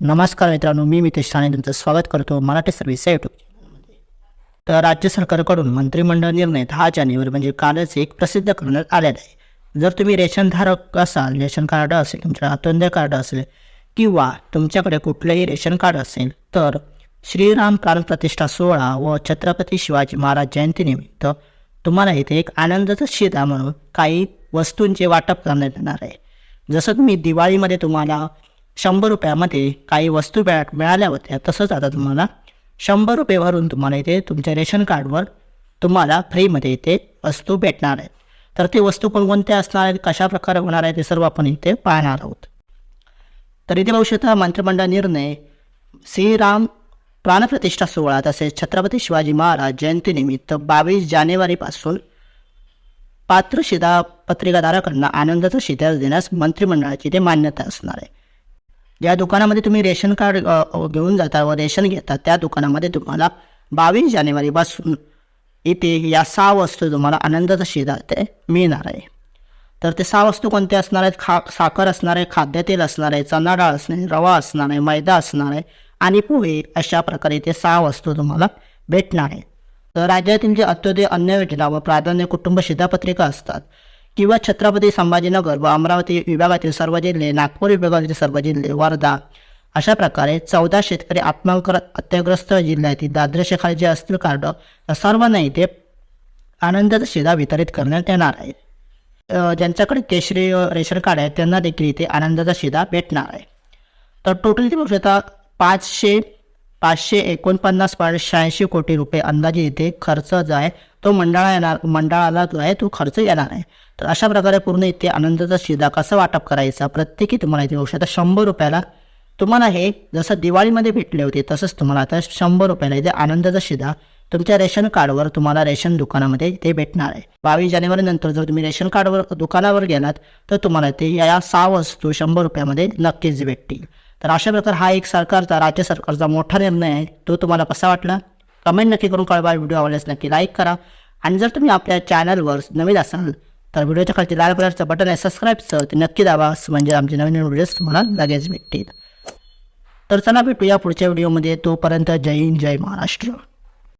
नमस्कार मित्रांनो मी मितेश साने तुमचं स्वागत करतो मराठी सर्व्हिस या युट्यूब चॅनलमध्ये तर राज्य सरकारकडून मंत्रिमंडळ निर्णय दहा जानेवारी म्हणजे कालच एक प्रसिद्ध करण्यात आलेला आहे. जर तुम्ही रेशनधारक असाल रेशन कार्ड असेल तुमच्या अतोंद्य कार्ड असेल किंवा तुमच्याकडे कुठलंही रेशन कार्ड असेल तर श्रीराम प्राणप्रतिष्ठा सोहळा व छत्रपती शिवाजी महाराज जयंतीनिमित्त तुम्हाला इथे एक आनंदाचा शिदा म्हणून काही वस्तूंचे वाटप करण्यात येणार आहे. जसं तुम्ही दिवाळीमध्ये तुम्हाला शंभर रुपयामध्ये काही वस्तू मिळा मिळाल्या होत्या. तसंच आता तुम्हाला शंभर रुपये भरून तुम्हाला इथे तुमच्या रेशन कार्डवर तुम्हाला फ्रीमध्ये इथे वस्तू भेटणार आहेत. तर ते वस्तू कोणकोणत्या असणार आहेत कशा प्रकारे होणार आहे ते सर्व आपण इथे पाहणार आहोत. तर इथे बघू शकता मंत्रिमंडळ निर्णय श्रीराम प्राणप्रतिष्ठा सोहळा तसेच छत्रपती शिवाजी महाराज जयंतीनिमित्त बावीस जानेवारीपासून पात्र शिधा पत्रिकाधारकांना आनंदाचा शिधा देण्यास मंत्रिमंडळाची ते मान्यता असणार आहे. ज्या दुकानामध्ये तुम्ही रेशन कार्ड घेऊन जाता व रेशन घेता त्या दुकानामध्ये तुम्हाला बावीस जानेवारीपासून इथे या सहा वस्तू तुम्हाला आनंदाचा शिधा ते मिळणार आहे. तर ते सहा वस्तू कोणत्या असणार आहेत? खा साखर असणार आहे खाद्यतेल असणार आहे चणा डाळ असणार आहे रवा असणार आहे मैदा असणार आहे आणि पोहे अशा प्रकारे ते सहा वस्तू तुम्हाला भेटणार आहे. तर राज्यातील जे अत्योदय अन्न योजना व प्राधान्य कुटुंब शिधापत्रिका असतात. किंवा छत्रपती संभाजीनगर व अमरावती विभागातील सर्व जिल्हे नागपूर विभागातील सर्व जिल्हे वर्धा अशा प्रकारे चौदा शेतकरी आत्महत्या अत्याग्रस्त जिल्ह्यातील दाद्रशे जे असतील कार्ड सर्वांना इथे आनंदाचा शिधा वितरित करण्यात येणार आहे. ज्यांच्याकडे केशरी रेशन कार्ड आहे त्यांना देखील इथे आनंदाचा शिधा भेटणार आहे. तर टोटल बघू शकता पाचशे पाचशे एकोणपन्नास पॉईंट शहाऐंशी कोटी रुपये अंदाजे इथे खर्च जो आहे तो मंडळा येणार मंडळाला जो आहे तो खर्च येणार आहे. तर अशा प्रकारे पूर्ण इथे आनंदाचा शिधा कसा वाटप करायचा प्रत्येकी तुम्हाला इथे औषध शंभर रुपयाला तुम्हाला हे जसं दिवाळीमध्ये भेटले होते तसंच तुम्हाला आता शंभर रुपयाला इथे आनंदाचा शिधा तुमच्या रेशन कार्डवर तुम्हाला रेशन दुकानामध्ये ते भेटणार आहे. बावीस जानेवारी नंतर जर तुम्ही रेशन कार्डवर दुकानावर गेलात तर तुम्हाला ते या सहा वस्तू शंभर रुपयामध्ये नक्कीच भेटतील. तर अशा प्रकारे हा एक सरकारचा राज्य सरकारचा मोठा निर्णय आहे. तो तुम्हाला कसा वाटला? कमेंट नक्की करून कळवा. व्हिडिओ आवडल्यास नक्की लाईक करा. आणि जर तुम्ही आपल्या चॅनलवर नवीन असाल तर व्हिडिओच्या खालती लाल कलरचं बटन आहे सबस्क्राईबचं ते नक्की दाबा. म्हणजे आमचे नवीन नवीन व्हिडिओज तुम्हाला लगेच भेटतील. तर चला भेटूया पुढच्या व्हिडिओमध्ये तोपर्यंत जय हिंद जय महाराष्ट्र.